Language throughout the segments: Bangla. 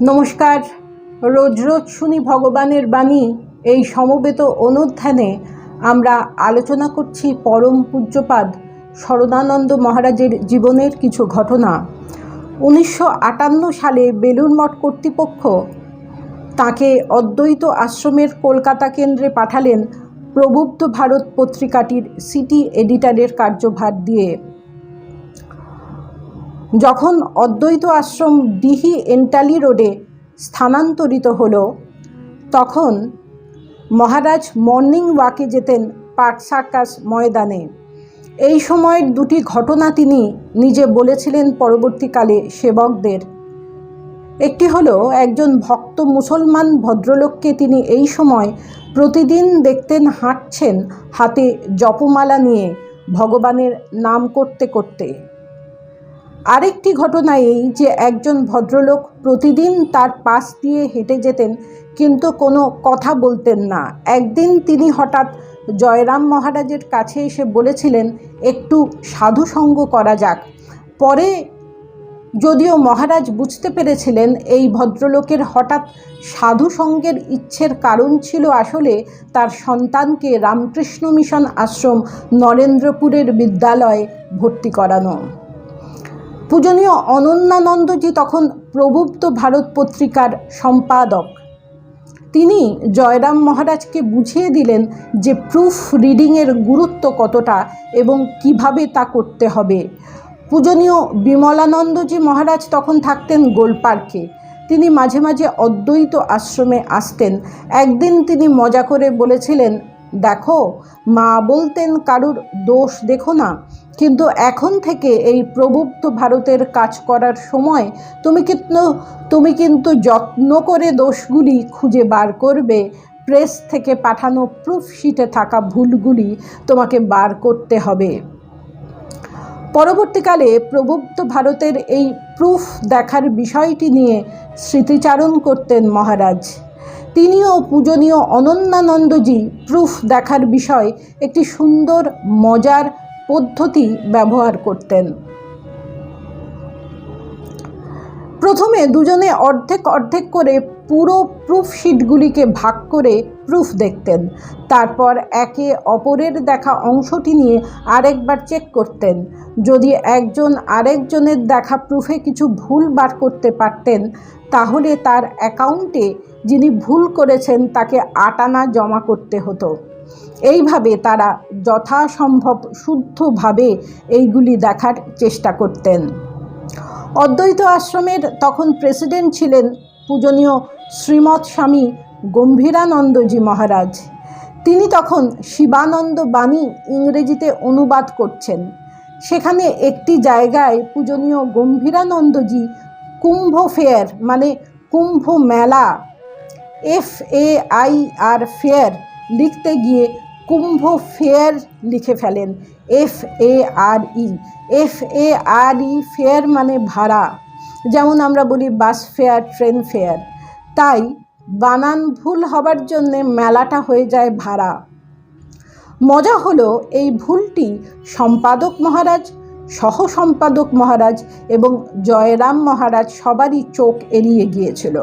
নমস্কার। রোজ রোজ শুনি ভগবানের বাণী। এই সমবেত অনুধ্যানে আমরা আলোচনা করছি পরম পূজ্যপাদ শরদানন্দ মহারাজের জীবনের কিছু ঘটনা। উনিশশো আটান্ন সালে বেলুর মঠ কর্তৃপক্ষ তাকে অদ্বৈত আশ্রমের কলকাতা কেন্দ্রে পাঠালেন প্রবুদ্ধ ভারত পত্রিকাটির সিটি এডিটারের কার্যভার দিয়ে। যখন অদ্বৈত আশ্রম ডিহি এন্টালি রোডে স্থানান্তরিত হলো, তখন মহারাজ মর্নিং ওয়াকে যেতেন পার্ক সার্কাস ময়দানে। এই সময়ের দুটি ঘটনা তিনি নিজে বলেছিলেন পরবর্তীকালে সেবকদের। একটি হলো, একজন ভক্ত মুসলমান ভদ্রলোককে তিনি এই সময় প্রতিদিন দেখতেন হাঁটছেন হাতে জপমালা নিয়ে ভগবানের নাম করতে করতে। আরেকটি ঘটনা এই যে একজন ভদ্রলোক প্রতিদিন তার পাশ দিয়ে হেঁটে যেতেন, কিন্তু কোনো কথা বলতেন না। একদিন তিনি হঠাৎ জয়রাম মহারাজের কাছে এসে বলেছিলেন, একটু সাধুসঙ্গ করা যাক। পরে যদিও মহারাজ বুঝতে পেরেছিলেন এই ভদ্রলোকের হঠাৎ সাধু সঙ্গের ইচ্ছের কারণ ছিল আসলে তার সন্তানকে রামকৃষ্ণ মিশন আশ্রম নরেন্দ্রপুরের বিদ্যালয়ে ভর্তি করানো। পূজনীয় অনন্যানন্দজি তখন প্রবুদ্ধ ভারত পত্রিকার সম্পাদক। তিনি জয়রাম মহারাজকে বুঝিয়ে দিলেন যে প্রুফ রিডিংয়ের গুরুত্ব কতটা এবং কীভাবে তা করতে হবে। পূজনীয় বিমলানন্দজি মহারাজ তখন থাকতেন গোলপার্কে। তিনি মাঝে মাঝে অদ্বৈত আশ্রমে আসতেন। একদিন তিনি মজা করে বলেছিলেন দেখো, মা বলতেন কারুর দোষ দেখো না, কিন্তু এখন থেকে এই প্রবুদ্ধ ভারতের কাজ করার সময় তুমি কিন্তু তুমি কিন্তু যত্ন করে দোষগুলি খুঁজে বার করবে। প্রেস থেকে পাঠানো প্রুফ শিটে থাকা ভুলগুলি তোমাকে বার করতে হবে। পরবর্তীকালে প্রবুদ্ধ ভারতের এই প্রুফ দেখার বিষয়টি নিয়ে স্মৃতিচারণ করতেন মহারাজ। তিনিও পূজনীয় অনন্যানন্দজি প্রুফ দেখার বিষয় একটি সুন্দর, মজার পদ্ধতি ব্যবহার করতেন। প্রথমে দুজনে অর্ধেক অর্ধেক করে পুরো প্রুফ শিটগুলিকে ভাগ করে প্রুফ দেখতেন। তারপর একে অপরের দেখা অংশটি নিয়ে আরেকবার চেক করতেন। যদি একজন আরেকজনের দেখা প্রুফে কিছু ভুল বার করতে পারতেন, তাহলে তার অ্যাকাউন্টে যিনি ভুল করেছেন তাকে আটানা জমা করতে হতো। এইভাবে তারা যথাসম্ভব শুদ্ধভাবে এইগুলি দেখার চেষ্টা করতেন। অদ্বৈত আশ্রমের তখন প্রেসিডেন্ট ছিলেন, পূজনীয় শ্রীমৎ স্বামী গম্ভীরানন্দজি মহারাজ। তিনি তখন শিবানন্দ বাণী ইংরেজিতে অনুবাদ করছেন। সেখানে একটি জায়গায় পূজনীয় গম্ভীরানন্দজি কুম্ভ ফেয়ার মানে Kumbh Mela F A I R fair লিখতে গিয়ে কুম্ভ ফেয়ার লিখে ফেলেন। F A R E, F A R E fare মানে ভাড়া, যেমন আমরা বলি বাস ফেয়ার, ট্রেন ফেয়ার। তাই বানান ভুল হবার জন্যে মেলাটা হয়ে যায় ভাড়া। মজা হলো এই ভুলটি সম্পাদক মহারাজ সহ সম্পাদক মহারাজ এবং জয়রাম মহারাজ সবারই চোখ এড়িয়ে গিয়েছিল।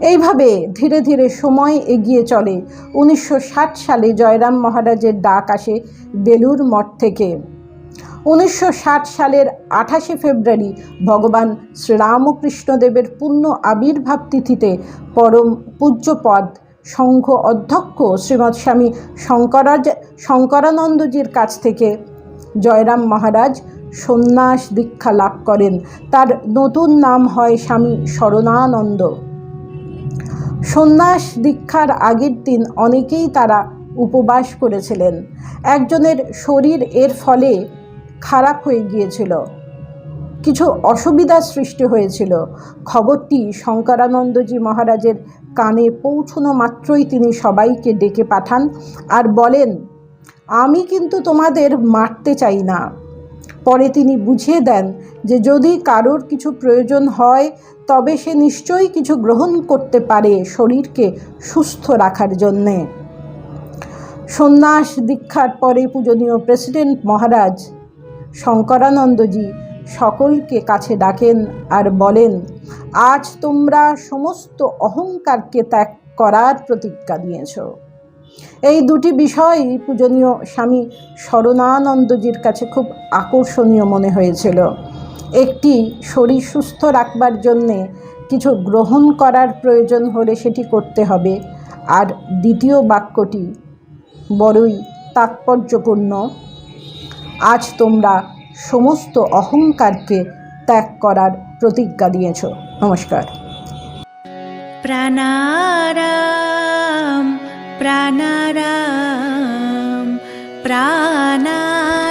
এইভাবে ধীরে ধীরে সময় এগিয়ে চলে। উনিশশো ষাট সালে জয়রাম মহারাজের ডাক আসে বেলুর মঠ থেকে। উনিশশো ষাট সালের আঠাশে ফেব্রুয়ারি ভগবান শ্রীরামকৃষ্ণদেবের পূর্ণ আবির্ভাব তিথিতে পরম পূজ্যপদ সংঘ অধ্যক্ষ শ্রীমৎ স্বামী শঙ্করাজ শঙ্করানন্দজির কাছ থেকে জয়রাম মহারাজ সন্ন্যাস দীক্ষা লাভ করেন। তার নতুন নাম হয় স্বামী শরণানন্দ। সন্ন্যাস দীক্ষার আগের দিন অনেকেই তারা উপবাস করেছিলেন। একজনের শরীর এর ফলে খারাপ হয়ে গিয়েছিল। কিছু অসুবিধার সৃষ্টি হয়েছিল। খবরটি শঙ্করানন্দজি মহারাজের কানে পৌঁছনো মাত্রই তিনি সবাইকে ডেকে পাঠান আর বলেন, আমি কিন্তু তোমাদের মারতে চাই না। পরে তিনি বুঝিয়ে দেন যে যদি কারোর কিছু প্রয়োজন হয়, তবে সে নিশ্চয়ই কিছু গ্রহণ করতে পারে শরীরকে সুস্থ রাখার জন্যে। সন্ন্যাস দীক্ষার পরে পূজনীয় প্রেসিডেন্ট মহারাজ শঙ্করানন্দজি সকলকে কাছে ডাকেন আর বলেন, আজ তোমরা সমস্ত অহংকারকে ত্যাগ করার প্রতিজ্ঞা নিয়েছ এই দুটি বিষয়ই পূজনীয় স্বামী শরণানন্দজির কাছে খুব আকর্ষণীয় মনে হয়েছিল। একটি শরীর সুস্থ রাখবার জন্যে কিছু গ্রহণ করার প্রয়োজন হলে সেটি করতে হবে। আর দ্বিতীয় বাক্যটি, বড়ই তাৎপর্যপূর্ণ আজ তোমরা সমস্ত অহংকারকে ত্যাগ করার প্রতিজ্ঞা দিয়েছ। নমস্কার। প্রাণারাম প্রাণারাম প্রাণার